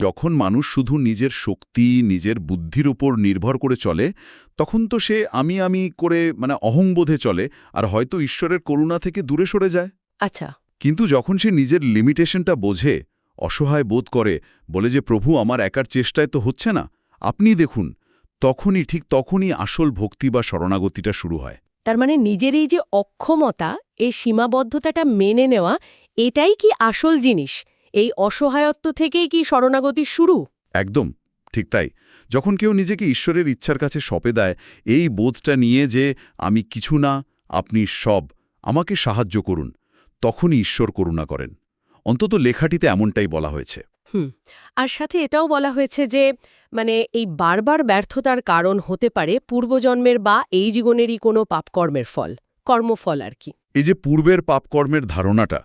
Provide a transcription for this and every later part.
যখন মানুষ শুধু নিজের শক্তি নিজের বুদ্ধির উপর নির্ভর করে চলে তখন তো সে আমি আমি করে মানে অহংবোধে চলে আর হয়তো ঈশ্বরের করুণা থেকে দূরে সরে যায়। আচ্ছা। কিন্তু যখন সে নিজের লিমিটেশনটা বোঝে অসহায় বোধ করে বলে যে প্রভু আমার একার চেষ্টায় তো হচ্ছে না আপনি দেখুন। তখনই ঠিক তখনই আসল ভক্তি বা শরণাগতিটা শুরু হয়। তার মানে নিজের এই যে অক্ষমতা এই সীমাবদ্ধতাটা মেনে নেওয়া এটাই কি আসল জিনিস? এই অসহায়ত্ব থেকেই কি শরণাগতির শুরু? একদম ঠিক তাই। যখন কেউ নিজেকে ঈশ্বরের ইচ্ছার কাছে সঁপে দেয় এই বোধটা নিয়ে যে আমি কিছু না আপনি সব আমাকে সাহায্য করুন তখনই ঈশ্বর করুণা করেন। অন্তত লেখাটিতে এমনটাই বলা হয়েছে। হুম আর সাথে এটাও বলা হয়েছে যে মানে এই বারবার ব্যর্থতার কারণ হতে পারে পূর্বজন্মের বা এই জীবনেরই কোনো পাপকর্মের ফল কর্মফল আর কি। এই যে পূর্বের পাপকর্মের ধারণাটা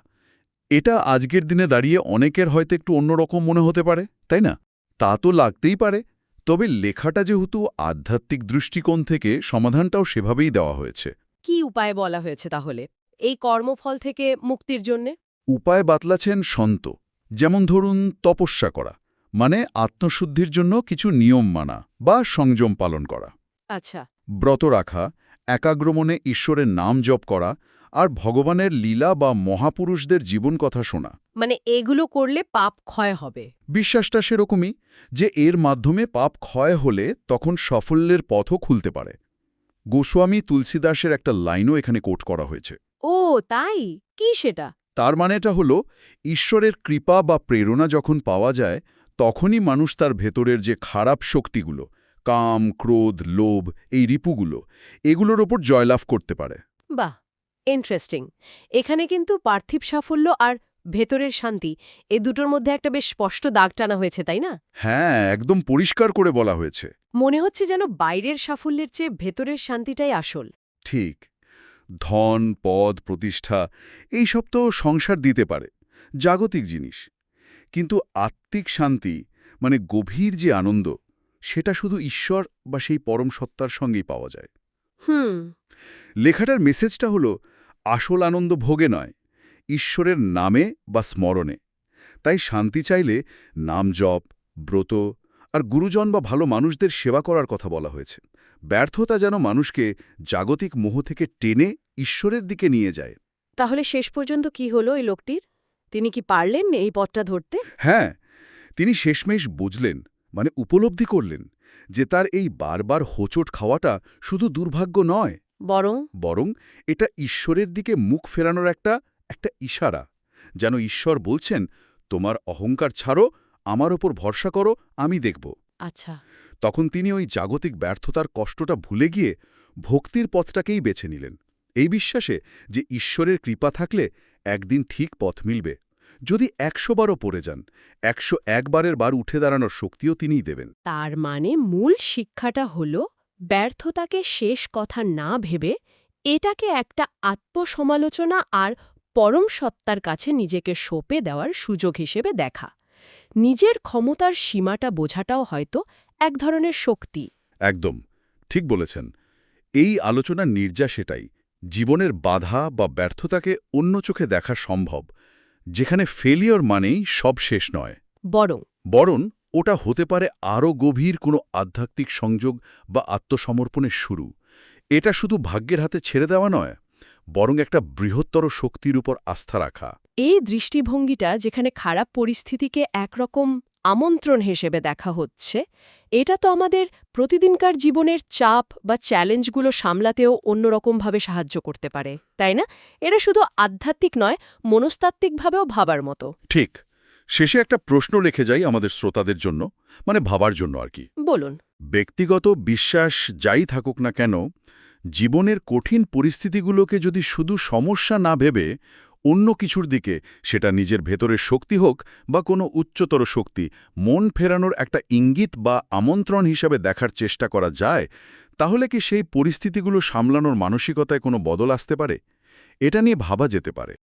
এটা আজকের দিনে দাঁড়িয়ে অনেকের হয়তো একটু অন্যরকম মনে হতে পারে তাই না? তা তো লাগতেই পারে তবে লেখাটা যেহেতু আধ্যাত্মিক দৃষ্টিকোণ থেকে সমাধানটাও সেভাবেই দেওয়া হয়েছে। কি উপায় বলা হয়েছে তাহলে? এই কর্মফল থেকে মুক্তির জন্যে? উপায় বাতলাছেন সন্ত যেমন ধরুন তপস্যা করা মানে আত্মশুদ্ধির জন্য কিছু নিয়ম মানা বা সংযম পালন করা। আচ্ছা। ব্রত রাখা একাগ্রমণে ঈশ্বরের নাম জপ করা আর ভগবানের লীলা বা মহাপুরুষদের জীবন কথা শোনা। মানে এগুলো করলে পাপ ক্ষয় হবে। বিশ্বাসটা সেরকমই যে এর মাধ্যমে পাপ ক্ষয় হলে তখন সাফল্যের পথও খুলতে পারে। গোস্বামী তুলসীদাসের একটা লাইনও এখানে কোট করা হয়েছে। ও তাই? কি সেটা? তার মানেটা হল ঈশ্বরের কৃপা বা প্রেরণা যখন পাওয়া যায় তখনই মানুষ তার ভেতরের যে খারাপ শক্তিগুলো কাম ক্রোধ লোভ এই রিপুগুলো এগুলোর ওপর জয়লাভ করতে পারে। বাহ! ইন্টারেস্টিং এখানে কিন্তু পার্থিব সাফল্য আর ভেতরের শান্তি এ দুটোর মধ্যে একটা বেশ স্পষ্ট দাগ টানা হয়েছে তাই না? হ্যাঁ একদম পরিষ্কার করে বলা হয়েছে। মনে হচ্ছে যেন বাইরের সাফল্যের চেয়ে ভেতরের শান্তিটাই আসল। ঠিক। ধন পদ প্রতিষ্ঠা এই সব তো সংসার দিতে পারে জাগতিক জিনিস। কিন্তু আত্মিক শান্তি মানে গভীর যে আনন্দ সেটা শুধু ঈশ্বর বা সেই পরম সত্তার সঙ্গেই পাওয়া যায়। হুম। লেখাটার মেসেজটা হলো আসল আনন্দ ভোগে নয় ঈশ্বরের নামে বা স্মরণে। তাই শান্তি চাইলে নাম জপ ব্রত আর গুরুজন বা ভালো মানুষদের সেবা করার কথা বলা হয়েছে। ব্যর্থতা যেন মানুষকে জাগতিক মোহ থেকে টেনে ঈশ্বরের দিকে নিয়ে যায়। তাহলে শেষ পর্যন্ত কি হলো এই লোকটির? তিনি কি পারলেন এই পথটা ধরতে? হ্যাঁ তিনি শেষমেশ বুঝলেন মানে উপলব্ধি করলেন যে তার এই বারবার হোঁচট খাওয়াটা শুধু দুর্ভাগ্য নয় বরং বরং এটা ঈশ্বরের দিকে মুখ ফেরানোর একটা একটা ইশারা। যেন ঈশ্বর বলছেন তোমার অহংকার ছাড়ো আমার ওপর ভরসা করো আমি দেখব। আচ্ছা। তখন তিনি ওই জাগতিক ব্যর্থতার কষ্টটা ভুলে গিয়ে ভক্তির পথটাকেই বেছে নিলেন। এই বিশ্বাসে যে ঈশ্বরের কৃপা থাকলে একদিন ঠিক পথ মিলবে। যদি একশো বারও পড়ে যান একশো একবারের বার উঠে দাঁড়ানোর শক্তিও তিনিই দেবেন। তার মানে মূল শিক্ষাটা হল ব্যর্থতাকে শেষ কথা না ভেবে এটাকে একটা আত্মসমালোচনা আর পরম সত্তার কাছে নিজেকে সঁপে দেওয়ার সুযোগ হিসেবে দেখা। নিজের ক্ষমতার সীমাটা বোঝাটাও হয়তো এক ধরনের শক্তি। একদম ঠিক বলেছেন। এই আলোচনার নির্যাস সেটাই জীবনের বাধা বা ব্যর্থতাকে অন্য চোখে দেখা সম্ভব যেখানে ফেলিওর মানেই সব শেষ নয়। বরং বরং ওটা হতে পারে আরও গভীর কোনো আধ্যাত্মিক সংযোগ বা আত্মসমর্পণের শুরু। এটা শুধু ভাগ্যের হাতে ছেড়ে দেওয়া নয় বরং একটা বৃহত্তর শক্তির উপর আস্থা রাখা। এই দৃষ্টিভঙ্গিটা যেখানে খারাপ পরিস্থিতিকে একরকম আমন্ত্রণ হিসেবে দেখা হচ্ছে এটা তো আমাদের প্রতিদিনকার জীবনের চাপ বা চ্যালেঞ্জগুলো সামলাতেও অন্যরকমভাবে সাহায্য করতে পারে তাই না? এটা শুধু আধ্যাত্মিক নয় মনস্তাত্ত্বিকভাবেও ভাবার মতো। ঠিক। শেষে একটা প্রশ্ন রেখে যাই আমাদের শ্রোতাদের জন্য মানে ভাবার জন্য আর কি। বলুন। ব্যক্তিগত বিশ্বাস যাই থাকুক না কেন জীবনের কঠিন পরিস্থিতিগুলোকে যদি শুধু সমস্যা না ভেবে অন্য কিছুর দিকে সেটা নিজের ভেতরের শক্তি হোক বা কোনো উচ্চতর শক্তি মন ফেরানোর একটা ইঙ্গিত বা আমন্ত্রণ হিসাবে দেখার চেষ্টা করা যায় তাহলে কি সেই পরিস্থিতিগুলো সামলানোর মানসিকতায় কোনো বদল আসতে পারে? এটা নিয়ে ভাবা যেতে পারে।